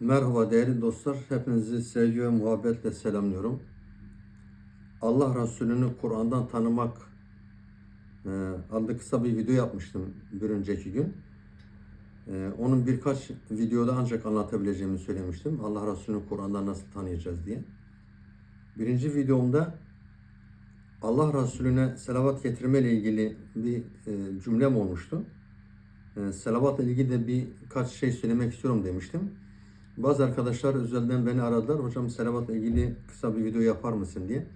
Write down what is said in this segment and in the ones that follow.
Merhaba değerli dostlar. Hepinizi sevgi ve muhabbetle selamlıyorum. Allah Resulü'nü Kur'an'dan tanımak e, adlı kısa bir video yapmıştım bir önceki gün. E, onun birkaç videoda ancak anlatabileceğimi söylemiştim. Allah Resulü'nü Kur'an'dan nasıl tanıyacağız diye. Birinci videomda Allah Resulüne selavat getirme ile ilgili bir e, cümlem olmuştu. E, selavatla ilgili de birkaç şey söylemek istiyorum demiştim. Bazı arkadaşlar özelden beni aradılar. Hocam selavatla ilgili kısa bir video yapar mısın diye.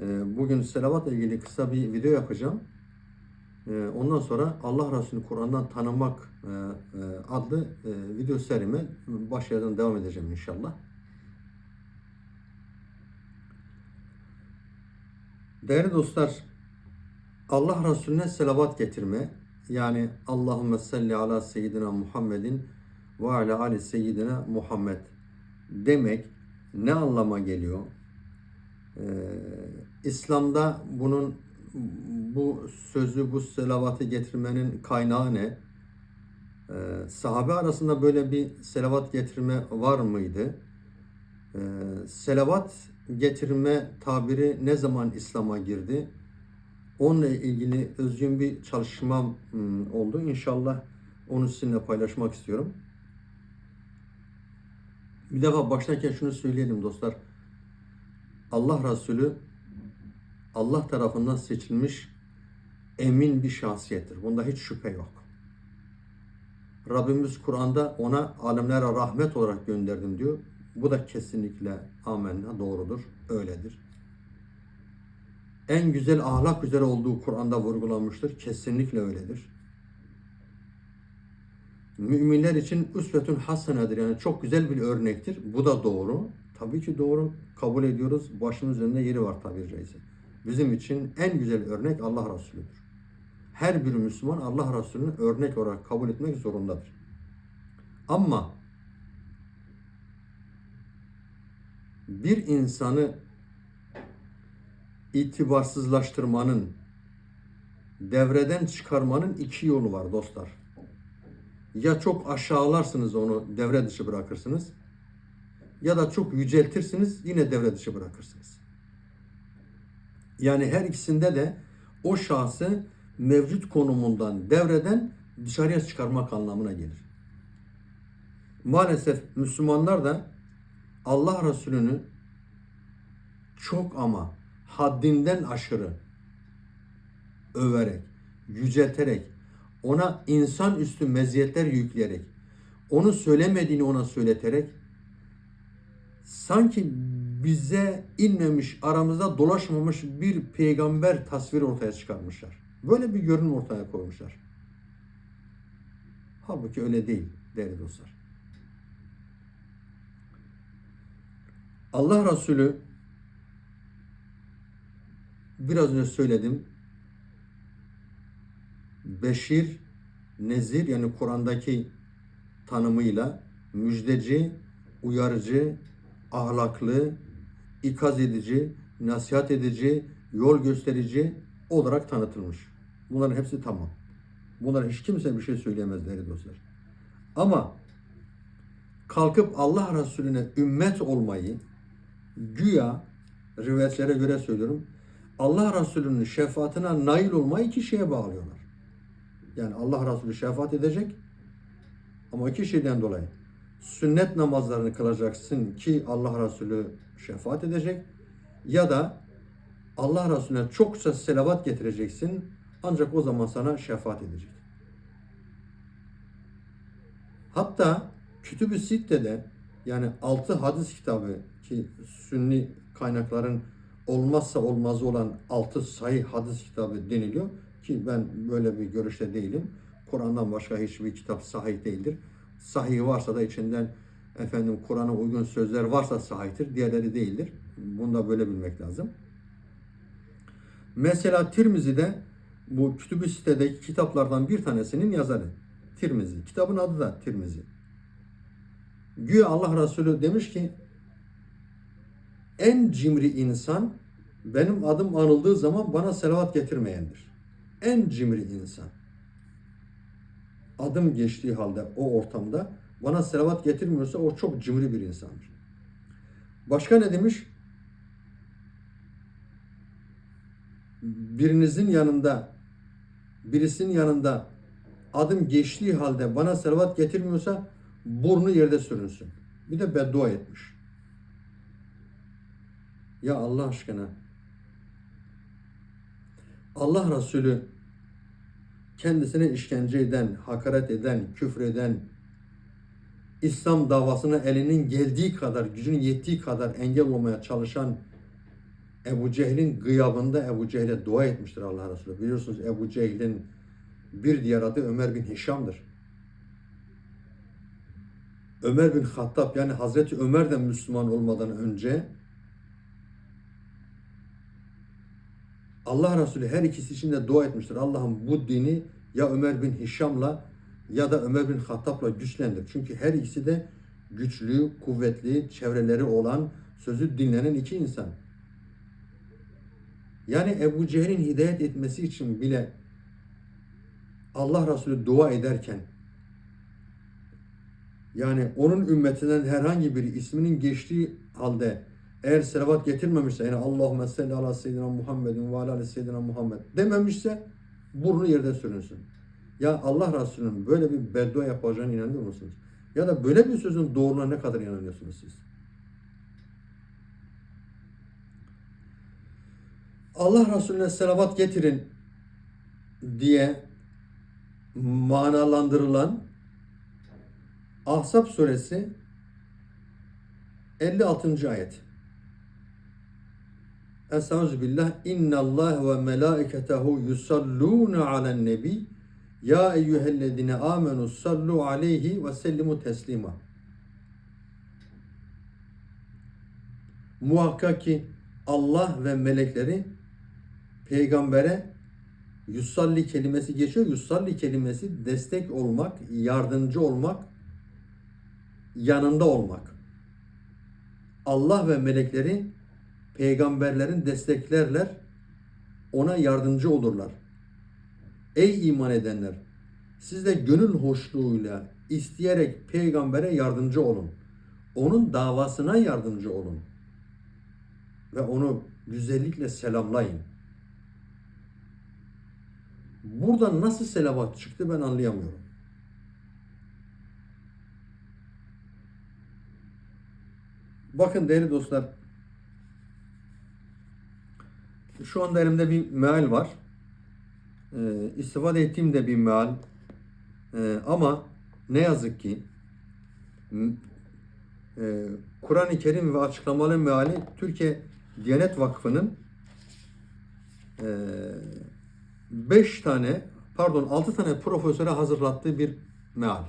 Ee, Bugün selavatla ilgili kısa bir video yapacağım. Ee, Ondan sonra Allah Resulü Kur'an'dan tanımak e, e, adlı e, video serime başlayadan devam edeceğim inşallah. Değerli dostlar, Allah Resulüne selavat getirme, yani Allahümme salli ala seyyidina Muhammedin ve ala ali seyyidina Muhammed demek ne anlama geliyor? Ee, İslam'da bunun bu sözü, bu selavatı getirmenin kaynağı ne? Ee, sahabe arasında böyle bir selavat getirme var mıydı? Ee, selavat getirme tabiri ne zaman İslam'a girdi? Onunla ilgili özgün bir çalışmam hmm, oldu. İnşallah onu sizinle paylaşmak istiyorum. Bir defa başlarken şunu söyleyelim dostlar. Allah Resulü Allah tarafından seçilmiş emin bir şahsiyettir. Bunda hiç şüphe yok. Rabbimiz Kur'an'da ona alemlere rahmet olarak gönderdim diyor. Bu da kesinlikle amenna doğrudur. Öyledir. En güzel ahlak üzere olduğu Kur'an'da vurgulanmıştır. Kesinlikle öyledir müminler için üsvetün hasenedir. Yani çok güzel bir örnektir. Bu da doğru. Tabii ki doğru. Kabul ediyoruz. Başımız üzerinde yeri var tabiri caizse. Bizim için en güzel örnek Allah Resulü'dür. Her bir Müslüman Allah Resulü'nü örnek olarak kabul etmek zorundadır. Ama bir insanı itibarsızlaştırmanın, devreden çıkarmanın iki yolu var dostlar ya çok aşağılarsınız onu devre dışı bırakırsınız ya da çok yüceltirsiniz yine devre dışı bırakırsınız. Yani her ikisinde de o şahsı mevcut konumundan devreden dışarıya çıkarmak anlamına gelir. Maalesef Müslümanlar da Allah Resulü'nü çok ama haddinden aşırı överek, yücelterek, ona insan üstü meziyetler yükleyerek, onu söylemediğini ona söyleterek, sanki bize inmemiş, aramızda dolaşmamış bir peygamber tasviri ortaya çıkarmışlar. Böyle bir görünüm ortaya koymuşlar. Halbuki öyle değil değerli dostlar. Allah Resulü biraz önce söyledim beşir, nezir yani Kur'an'daki tanımıyla müjdeci, uyarıcı, ahlaklı, ikaz edici, nasihat edici, yol gösterici olarak tanıtılmış. Bunların hepsi tamam. Bunlar hiç kimse bir şey söyleyemez değerli dostlar. Ama kalkıp Allah Resulüne ümmet olmayı güya rivayetlere göre söylüyorum Allah Resulü'nün şefaatine nail olmayı iki şeye bağlıyorlar. Yani Allah Resulü şefaat edecek. Ama iki şeyden dolayı sünnet namazlarını kılacaksın ki Allah Resulü şefaat edecek. Ya da Allah Resulüne çokça selavat getireceksin ancak o zaman sana şefaat edecek. Hatta Kütüb-ü Sitte'de yani altı hadis kitabı ki sünni kaynakların olmazsa olmazı olan altı sahih hadis kitabı deniliyor ki ben böyle bir görüşte değilim. Kur'an'dan başka hiçbir kitap sahih değildir. Sahih varsa da içinden efendim Kur'an'a uygun sözler varsa sahihtir, diğerleri değildir. Bunu da böyle bilmek lazım. Mesela Tirmizi'de bu kütübü sitedeki kitaplardan bir tanesinin yazarı. Tirmizi. Kitabın adı da Tirmizi. Güya Allah Resulü demiş ki en cimri insan benim adım anıldığı zaman bana selavat getirmeyendir. En cimri insan. Adım geçtiği halde o ortamda bana selavat getirmiyorsa o çok cimri bir insandır. Başka ne demiş? Birinizin yanında, birisinin yanında adım geçtiği halde bana selavat getirmiyorsa burnu yerde sürünsün. Bir de beddua etmiş. Ya Allah aşkına Allah Resulü kendisine işkence eden, hakaret eden, küfreden, İslam davasına elinin geldiği kadar, gücünün yettiği kadar engel olmaya çalışan Ebu Cehil'in gıyabında Ebu Cehil'e dua etmiştir Allah Resulü. Biliyorsunuz Ebu Cehil'in bir diğer adı Ömer bin Hişam'dır. Ömer bin Hattab yani Hazreti Ömer de Müslüman olmadan önce Allah Resulü her ikisi için de dua etmiştir. Allah'ım bu dini ya Ömer bin Hişam'la ya da Ömer bin Hattab'la güçlendir. Çünkü her ikisi de güçlü, kuvvetli, çevreleri olan, sözü dinlenen iki insan. Yani Ebu Cehil'in hidayet etmesi için bile Allah Resulü dua ederken yani onun ümmetinden herhangi biri isminin geçtiği halde eğer selavat getirmemişse yani Allahümme salli ala seyyidina Muhammedin ve ala seyyidina Muhammed dememişse burnu yerde sürünsün. Ya Allah Resulü'nün böyle bir beddua yapacağına inanıyor musunuz? Ya da böyle bir sözün doğruluğuna ne kadar inanıyorsunuz siz? Allah Resulüne selavat getirin diye manalandırılan Ahzab suresi 56. ayet. Estağfirullah. İnna Allah ve melaiketehu yusalluna alen nebi. Ya eyyühellezine amenu sallu aleyhi ve sellimu teslima. Muhakkak ki Allah ve melekleri peygambere yusalli kelimesi geçiyor. Yusalli kelimesi destek olmak, yardımcı olmak, yanında olmak. Allah ve melekleri peygamberlerin desteklerler, ona yardımcı olurlar. Ey iman edenler! Siz de gönül hoşluğuyla isteyerek peygambere yardımcı olun. Onun davasına yardımcı olun. Ve onu güzellikle selamlayın. Burada nasıl selavat çıktı ben anlayamıyorum. Bakın değerli dostlar. Şu anda elimde bir meal var. Ee, istifade ettiğim de bir meal. Ee, ama ne yazık ki e, Kur'an-ı Kerim ve açıklamalı meali Türkiye Diyanet Vakfı'nın 5 tane pardon 6 tane profesöre hazırlattığı bir meal.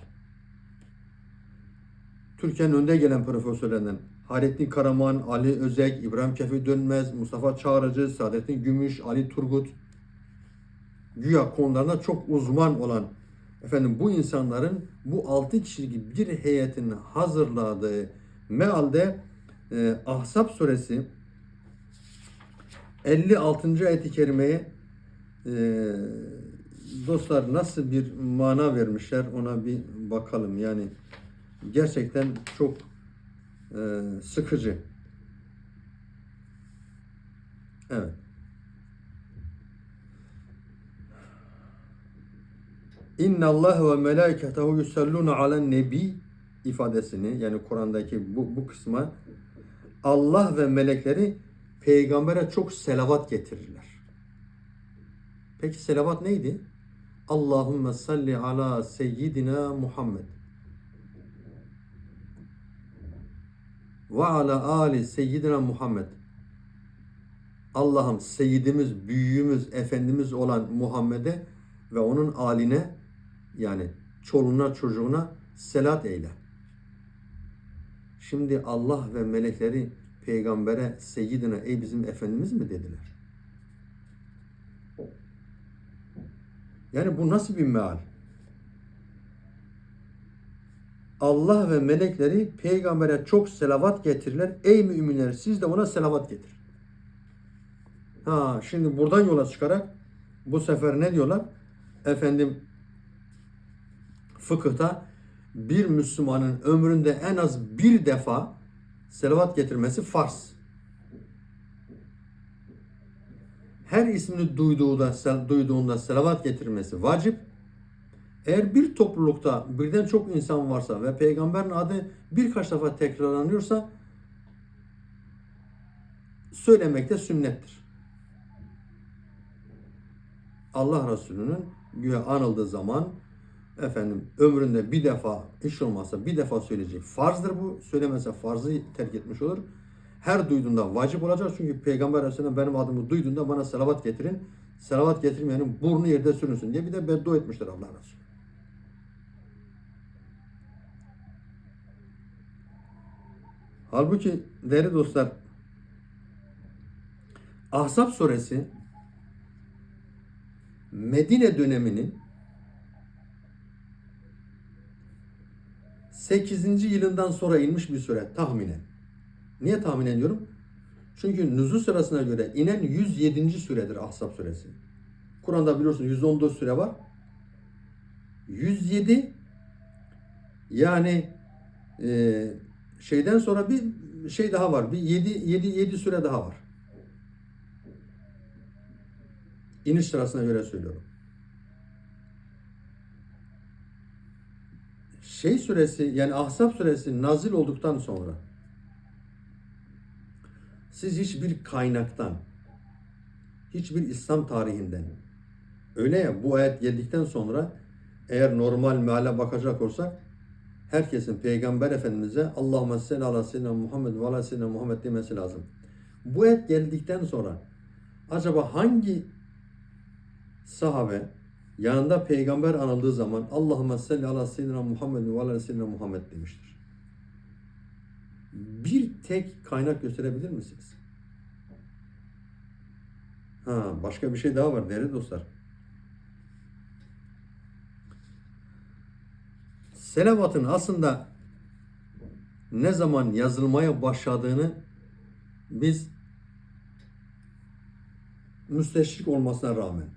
Türkiye'nin önde gelen profesörlerinden Hayrettin Karaman, Ali Özek, İbrahim Kefi Dönmez, Mustafa Çağrıcı, Saadettin Gümüş, Ali Turgut güya konularında çok uzman olan efendim bu insanların bu 6 kişilik bir heyetin hazırladığı mealde e, Ahzab suresi 56. ayet-i kerimeye e, dostlar nasıl bir mana vermişler ona bir bakalım. Yani gerçekten çok e, sıkıcı. Evet. İnna Allah ve melaiketehu yusalluna alen nebi ifadesini yani Kur'an'daki bu, bu kısma Allah ve melekleri peygambere çok selavat getirirler. Peki selavat neydi? Allahümme salli ala seyyidina Muhammed ve ala ali seyyidina Muhammed Allah'ım seyyidimiz, büyüğümüz, efendimiz olan Muhammed'e ve onun aline yani çoluğuna çocuğuna selat eyle. Şimdi Allah ve melekleri peygambere seyyidine ey bizim efendimiz mi dediler? Yani bu nasıl bir meal? Allah ve melekleri peygambere çok selavat getirirler. Ey müminler siz de ona selavat getir. Ha şimdi buradan yola çıkarak bu sefer ne diyorlar? Efendim fıkıhta bir Müslümanın ömründe en az bir defa selavat getirmesi farz. Her ismini duyduğunda, duyduğunda selavat getirmesi vacip. Eğer bir toplulukta birden çok insan varsa ve peygamberin adı birkaç defa tekrarlanıyorsa söylemek de sünnettir. Allah Resulü'nün güya anıldığı zaman efendim ömründe bir defa hiç olmazsa bir defa söyleyecek. Farzdır bu. Söylemezse farzı terk etmiş olur. Her duyduğunda vacip olacak. Çünkü Peygamber Aleyhisselam benim adımı duyduğunda bana selavat getirin. Selavat getirmeyenin burnu yerde sürünsün diye bir de beddua etmiştir Allah Resulü. Halbuki değerli dostlar Ahzab suresi Medine döneminin 8. yılından sonra inmiş bir sure tahminen. Niye tahmin ediyorum? Çünkü nüzul sırasına göre inen 107. süredir Ahzab suresi. Kur'an'da biliyorsun 114 süre var. 107 yani e, şeyden sonra bir şey daha var. Bir 7 7 7 süre daha var. İniş sırasına göre söylüyorum. Şey suresi yani Ahzab suresi nazil olduktan sonra siz hiçbir kaynaktan hiçbir İslam tarihinden öyle ya bu ayet geldikten sonra eğer normal meale bakacak olsak herkesin Peygamber Efendimiz'e Allahümme salli ala seyyidina Muhammed ve ala seyyidina Muhammed demesi lazım. Bu ayet geldikten sonra acaba hangi sahabe yanında peygamber anıldığı zaman Allahümme salli ala seyyidina Muhammed ve ala seyyidina Muhammed demiştir. Bir tek kaynak gösterebilir misiniz? Ha, başka bir şey daha var değerli dostlar. Selavatın aslında ne zaman yazılmaya başladığını biz müsteşrik olmasına rağmen,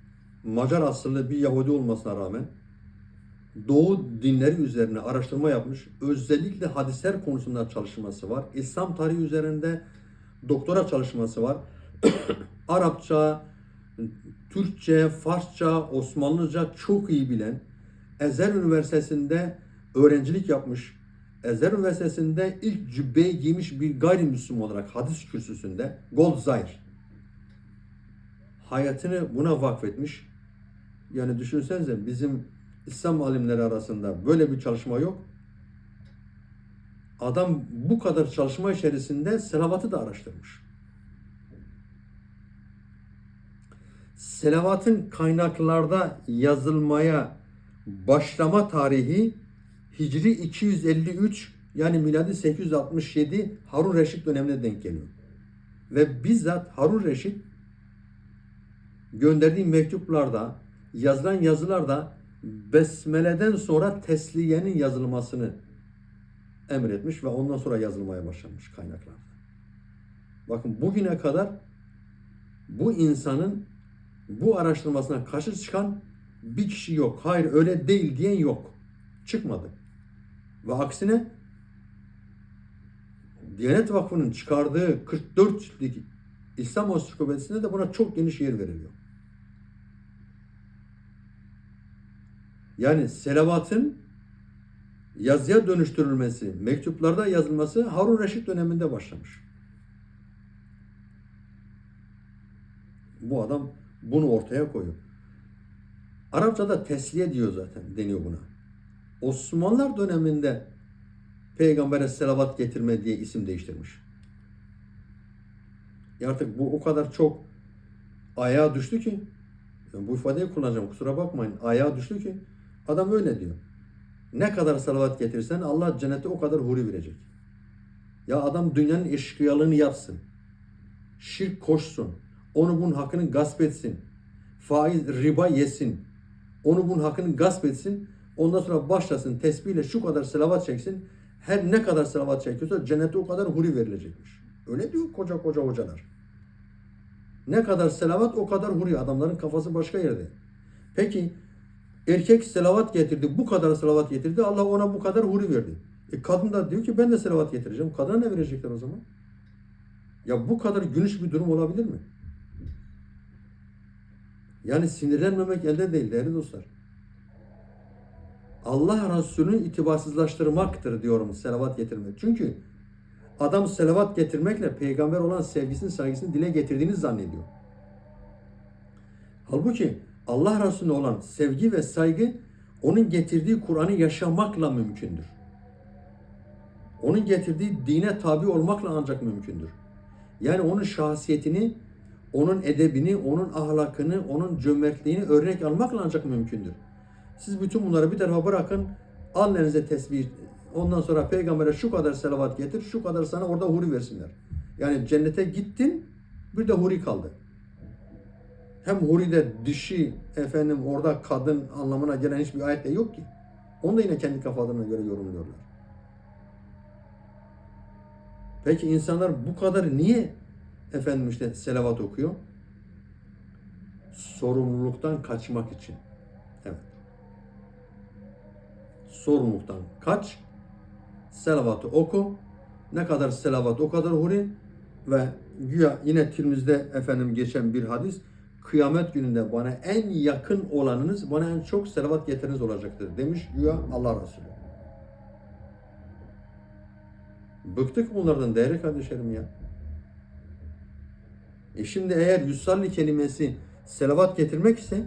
Macar asıllı bir Yahudi olmasına rağmen Doğu dinleri üzerine araştırma yapmış. Özellikle hadisler konusunda çalışması var. İslam tarihi üzerinde doktora çalışması var. Arapça, Türkçe, Farsça, Osmanlıca çok iyi bilen, Ezer Üniversitesi'nde öğrencilik yapmış, Ezer Üniversitesi'nde ilk cübbeyi giymiş bir gayrimüslim olarak hadis kürsüsünde Goldzahir hayatını buna vakfetmiş. Yani düşünsenize bizim İslam alimleri arasında böyle bir çalışma yok. Adam bu kadar çalışma içerisinde selavatı da araştırmış. Selavatın kaynaklarda yazılmaya başlama tarihi Hicri 253 yani miladi 867 Harun Reşit dönemine denk geliyor. Ve bizzat Harun Reşit gönderdiği mektuplarda, yazılan yazılarda Besmele'den sonra tesliyenin yazılmasını emretmiş ve ondan sonra yazılmaya başlamış kaynaklarda. Bakın bugüne kadar bu insanın bu araştırmasına karşı çıkan bir kişi yok. Hayır öyle değil diyen yok. Çıkmadı. Ve aksine Diyanet Vakfı'nın çıkardığı 44 ciltlik İslam Ansiklopedisi'nde de buna çok geniş yer veriliyor. Yani selavatın yazıya dönüştürülmesi, mektuplarda yazılması Harun Reşit döneminde başlamış. Bu adam bunu ortaya koyuyor. Arapçada tesliye diyor zaten, deniyor buna. Osmanlılar döneminde peygambere selavat getirme diye isim değiştirmiş. Ya artık bu o kadar çok ayağa düştü ki, yani bu ifadeyi kullanacağım kusura bakmayın, ayağa düştü ki adam öyle diyor. Ne kadar salavat getirsen Allah cennete o kadar huri verecek. Ya adam dünyanın eşkıyalığını yapsın. Şirk koşsun. Onu bunun hakkını gasp etsin. Faiz, riba yesin. Onu bunun hakkını gasp etsin. Ondan sonra başlasın tesbihle şu kadar selavat çeksin. Her ne kadar selavat çekiyorsa cennete o kadar huri verilecekmiş. Öyle diyor koca koca hocalar. Ne kadar selavat o kadar huri. Adamların kafası başka yerde. Peki Erkek selavat getirdi. Bu kadar selavat getirdi. Allah ona bu kadar huri verdi. E kadın da diyor ki ben de selavat getireceğim. Kadına ne verecekler o zaman? Ya bu kadar gülüş bir durum olabilir mi? Yani sinirlenmemek elde değil değerli dostlar. Allah Resulü'nü itibarsızlaştırmaktır diyorum selavat getirmek. Çünkü adam selavat getirmekle peygamber olan sevgisini, saygısını dile getirdiğini zannediyor. Halbuki Allah Resulüne olan sevgi ve saygı onun getirdiği Kur'an'ı yaşamakla mümkündür. Onun getirdiği dine tabi olmakla ancak mümkündür. Yani onun şahsiyetini, onun edebini, onun ahlakını, onun cömertliğini örnek almakla ancak mümkündür. Siz bütün bunları bir tarafa bırakın, alın elinize tesbih, ondan sonra peygambere şu kadar selavat getir, şu kadar sana orada huri versinler. Yani cennete gittin, bir de huri kaldı. Hem huri'de dişi, efendim orada kadın anlamına gelen hiçbir ayet de yok ki. Onu da yine kendi kafalarına göre yorumluyorlar. Peki insanlar bu kadar niye efendim işte selavat okuyor? Sorumluluktan kaçmak için. Sorumluluktan kaç. Selavatı oku. Ne kadar selavat o kadar huri ve güya yine Tirmiz'de efendim geçen bir hadis kıyamet gününde bana en yakın olanınız bana en çok selavat getiriniz olacaktır demiş güya Allah Resulü. Bıktık bunlardan değerli kardeşlerim ya. E şimdi eğer yüzsalli kelimesi selavat getirmek ise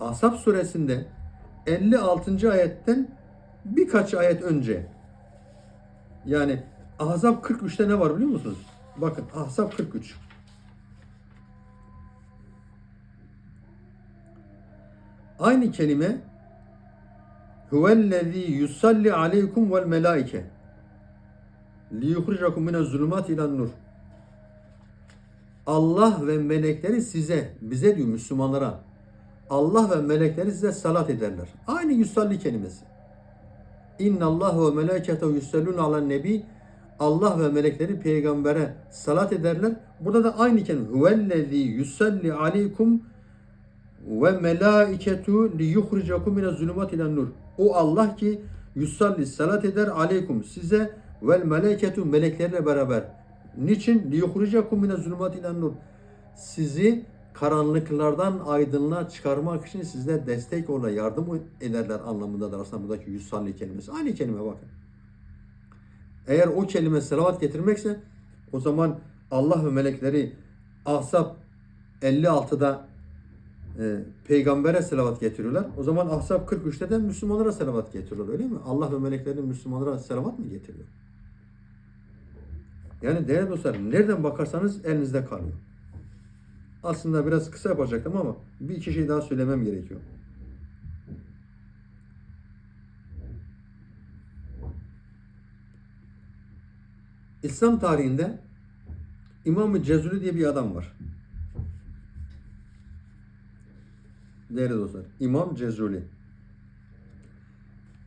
Ashab suresinde 56. ayetten birkaç ayet önce yani Ahzab 43'te ne var biliyor musunuz? Bakın Ahzab 43. Aynı kelime Huvellezî yusalli aleykum vel melâike liyukhrijakum mine zulümat ilan nur. Allah ve melekleri size, bize diyor Müslümanlara. Allah ve melekleri size salat ederler. Aynı yusalli kelimesi. İnna Allah ve melâketehu yusallûne alen nebi. Allah ve melekleri peygambere salat ederler. Burada da aynı kelime. Huvellezî yusalli aleykum ve melâiketu li yukhrijakum mine zulümat ilan nur. O Allah ki yusalli salat eder aleykum size vel meleketu meleklerle beraber. Niçin? Liyukhrijakum mine zulümat ilan nur. Sizi karanlıklardan aydınlığa çıkarmak için size destek ola yardım ederler anlamındadır aslında buradaki yusalli kelimesi. Aynı kelime bakın. Eğer o kelime selavat getirmekse o zaman Allah ve melekleri Ahzab 56'da e, peygambere selavat getiriyorlar. O zaman Ahzab 43'te de Müslümanlara selavat getiriyorlar öyle mi? Allah ve melekleri Müslümanlara selavat mı getiriyor? Yani değerli dostlar nereden bakarsanız elinizde kalıyor. Aslında biraz kısa yapacaktım ama bir iki şey daha söylemem gerekiyor. İslam tarihinde İmam-ı Cezuli diye bir adam var. Değerli dostlar, İmam Cezuli.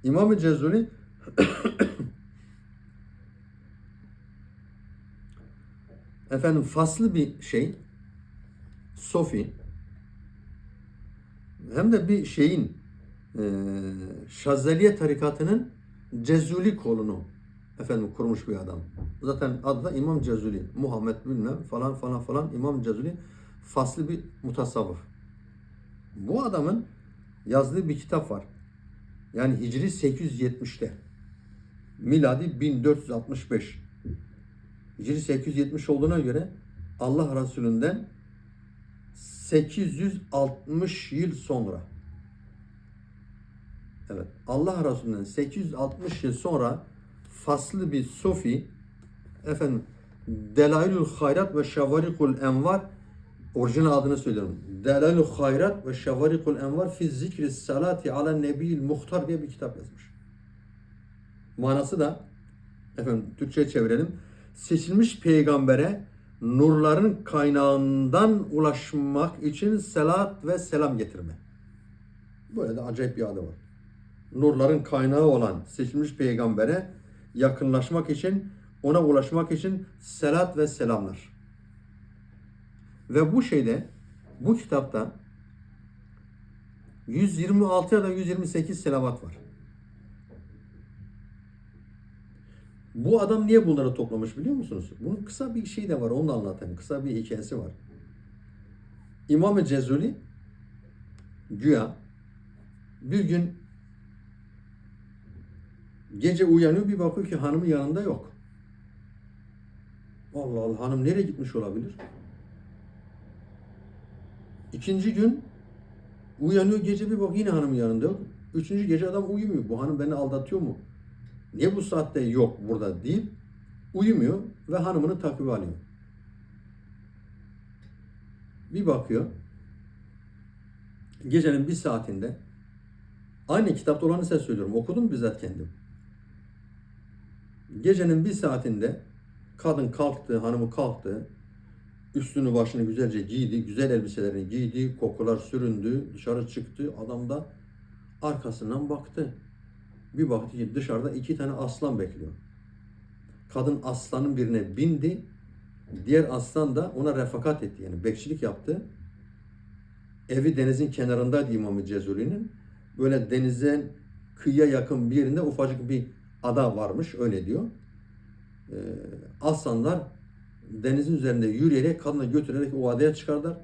İmam-ı Cezuli efendim faslı bir şey Sofi hem de bir şeyin e, Şazeliye tarikatının Cezuli kolunu efendim kurmuş bir adam. Zaten adı da İmam Cezuli. Muhammed bilmem falan falan falan İmam Cezuli faslı bir mutasavvıf. Bu adamın yazdığı bir kitap var. Yani Hicri 870'te. Miladi 1465. Hicri 870 olduğuna göre Allah Resulü'nden 860 yıl sonra Evet. Allah Resulü'nden 860 yıl sonra faslı bir sofi efendim Delailül Hayrat ve Şavarikul Envar orijinal adını söylüyorum. Delailül Hayrat ve Şavarikul Envar fi zikri salati ala nebiyyil muhtar diye bir kitap yazmış. Manası da efendim Türkçe'ye çevirelim. Seçilmiş peygambere nurların kaynağından ulaşmak için selat ve selam getirme. Böyle de acayip bir adı var. Nurların kaynağı olan seçilmiş peygambere yakınlaşmak için, ona ulaşmak için selat ve selamlar. Ve bu şeyde, bu kitapta 126 ya da 128 selavat var. Bu adam niye bunları toplamış biliyor musunuz? Bunun kısa bir şey de var onu da anlatayım. Kısa bir hikayesi var. İmam-ı Cezuli güya bir gün gece uyanıyor bir bakıyor ki hanımı yanında yok. Allah Allah hanım nereye gitmiş olabilir? İkinci gün uyanıyor gece bir bak yine hanım yanında yok. Üçüncü gece adam uyumuyor. Bu hanım beni aldatıyor mu? Niye bu saatte yok burada deyip uyumuyor ve hanımını takip alıyor. Bir bakıyor. Gecenin bir saatinde aynı kitapta olanı size söylüyorum. Okudum bizzat kendim. Gecenin bir saatinde kadın kalktı, hanımı kalktı. Üstünü başını güzelce giydi, güzel elbiselerini giydi, kokular süründü, dışarı çıktı. Adam da arkasından baktı. Bir baktı ki dışarıda iki tane aslan bekliyor. Kadın aslanın birine bindi. Diğer aslan da ona refakat etti. Yani bekçilik yaptı. Evi denizin kenarındaydı İmam-ı Cezuli'nin. Böyle denizin kıyıya yakın bir yerinde ufacık bir ada varmış. Öyle diyor. Ee, aslanlar denizin üzerinde yürüyerek kadını götürerek o adaya çıkarlar.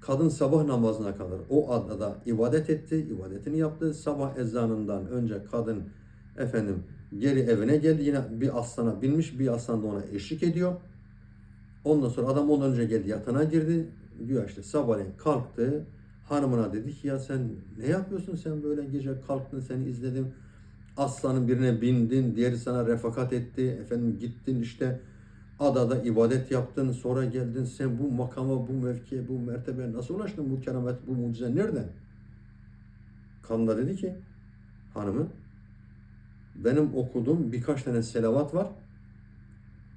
Kadın sabah namazına kadar o adada ibadet etti, ibadetini yaptı. Sabah ezanından önce kadın efendim geri evine geldi. Yine bir aslana binmiş, bir aslan da ona eşlik ediyor. Ondan sonra adam ondan önce geldi yatağına girdi. Diyor işte sabahleyin kalktı. Hanımına dedi ki ya sen ne yapıyorsun sen böyle gece kalktın seni izledim. Aslanın birine bindin, diğeri sana refakat etti. Efendim gittin işte adada ibadet yaptın, sonra geldin sen bu makama, bu mevkiye, bu mertebeye nasıl ulaştın? Bu keramet, bu mucize nereden? Kadın da dedi ki hanımı benim okuduğum birkaç tane selavat var.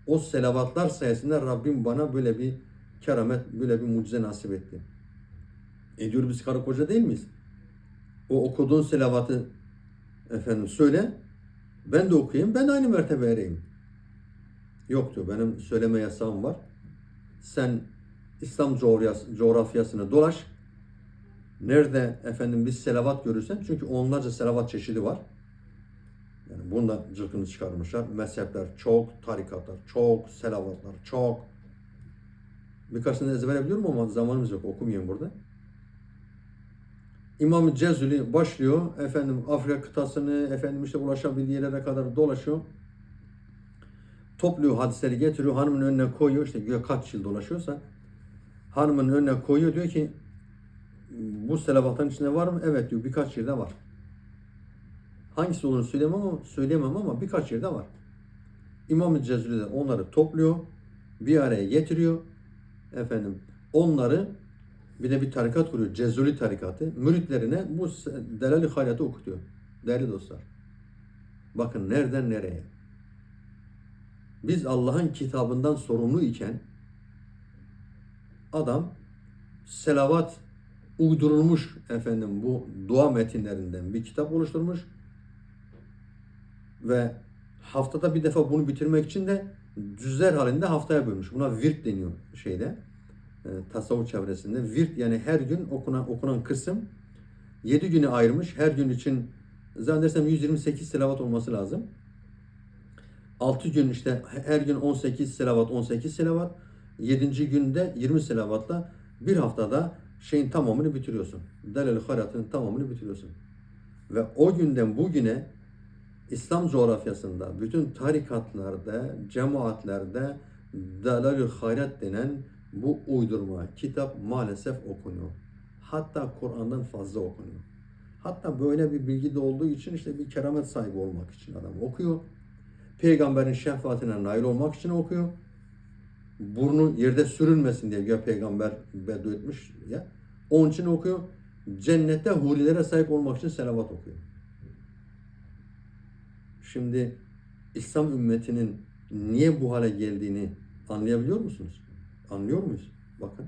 O selavatlar sayesinde Rabbim bana böyle bir keramet, böyle bir mucize nasip etti. E diyor biz karı koca değil miyiz? O okuduğun selavatı efendim söyle. Ben de okuyayım. Ben de aynı mertebeye ereyim. Yok diyor. Benim söyleme yasağım var. Sen İslam coğrafyası, coğrafyasını dolaş. Nerede efendim bir selavat görürsen çünkü onlarca selavat çeşidi var. Yani bunda cılkını çıkarmışlar. Mezhepler çok, tarikatlar çok, selavatlar çok. Birkaçını ezbere biliyorum ama zamanımız yok. Okumayayım burada. İmam Cezuli başlıyor. Efendim Afrika kıtasını, efendim işte ulaşabildiği yerlere kadar dolaşıyor. Topluyor hadisleri getiriyor. Hanımın önüne koyuyor. İşte güya kaç yıl dolaşıyorsa. Hanımın önüne koyuyor. Diyor ki bu selavatın içinde var mı? Evet diyor. Birkaç yerde var. Hangisi olduğunu söylemem ama, söyleyemem ama birkaç yerde var. İmam-ı Cezuli de onları topluyor. Bir araya getiriyor. Efendim onları bir de bir tarikat kuruyor. Cezuli tarikatı. Müritlerine bu Delal-i okutuyor. Değerli dostlar. Bakın nereden nereye. Biz Allah'ın kitabından sorumlu iken adam selavat uydurulmuş efendim bu dua metinlerinden bir kitap oluşturmuş ve haftada bir defa bunu bitirmek için de cüzler halinde haftaya bölmüş. Buna virt deniyor şeyde e, tasavvuf çevresinde. Virt yani her gün okunan okunan kısım 7 günü ayırmış. Her gün için zannedersem 128 selavat olması lazım. 6 gün işte her gün 18 selavat 18 selavat. 7. günde 20 selavatla bir haftada şeyin tamamını bitiriyorsun. Delal-i Hayrat'ın tamamını bitiriyorsun. Ve o günden bugüne İslam coğrafyasında bütün tarikatlarda, cemaatlerde Delal-i Hayrat denen bu uydurma kitap maalesef okunuyor. Hatta Kur'an'dan fazla okunuyor. Hatta böyle bir bilgi de olduğu için işte bir keramet sahibi olmak için adam okuyor. Peygamberin şefaatine nail olmak için okuyor. Burnu yerde sürülmesin diye ya peygamber beddua etmiş ya. Onun için okuyor. Cennette hulilere sahip olmak için selavat okuyor. Şimdi İslam ümmetinin niye bu hale geldiğini anlayabiliyor musunuz? Anlıyor muyuz? Bakın.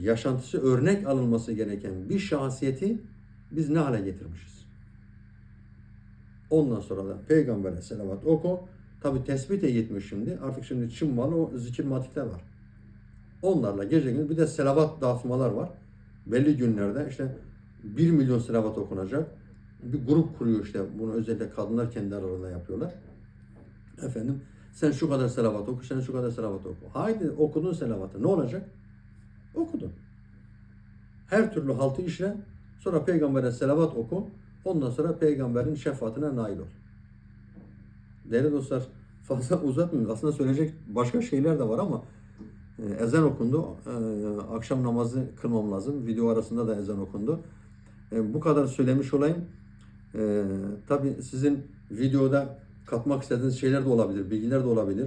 Yaşantısı örnek alınması gereken bir şahsiyeti biz ne hale getirmişiz? Ondan sonra da peygambere selavat oku. Tabi tespite gitmiş şimdi. Artık şimdi Çin malı o zikir matikler var. Onlarla gece gündüz bir de selavat dağıtmalar var. Belli günlerde işte 1 milyon selavat okunacak. Bir grup kuruyor işte. Bunu özellikle kadınlar kendi aralarında yapıyorlar. Efendim sen şu kadar selavat oku, sen şu kadar selavat oku. Haydi okudun selavatı. Ne olacak? Okudun. Her türlü haltı işle. Sonra peygambere selavat oku. Ondan sonra peygamberin şefaatine nail ol. Değerli dostlar fazla uzatmıyorum. Aslında söyleyecek başka şeyler de var ama e, ezan okundu. E, akşam namazı kılmam lazım. Video arasında da ezan okundu. E, bu kadar söylemiş olayım. Tabii sizin videoda katmak istediğiniz şeyler de olabilir, bilgiler de olabilir.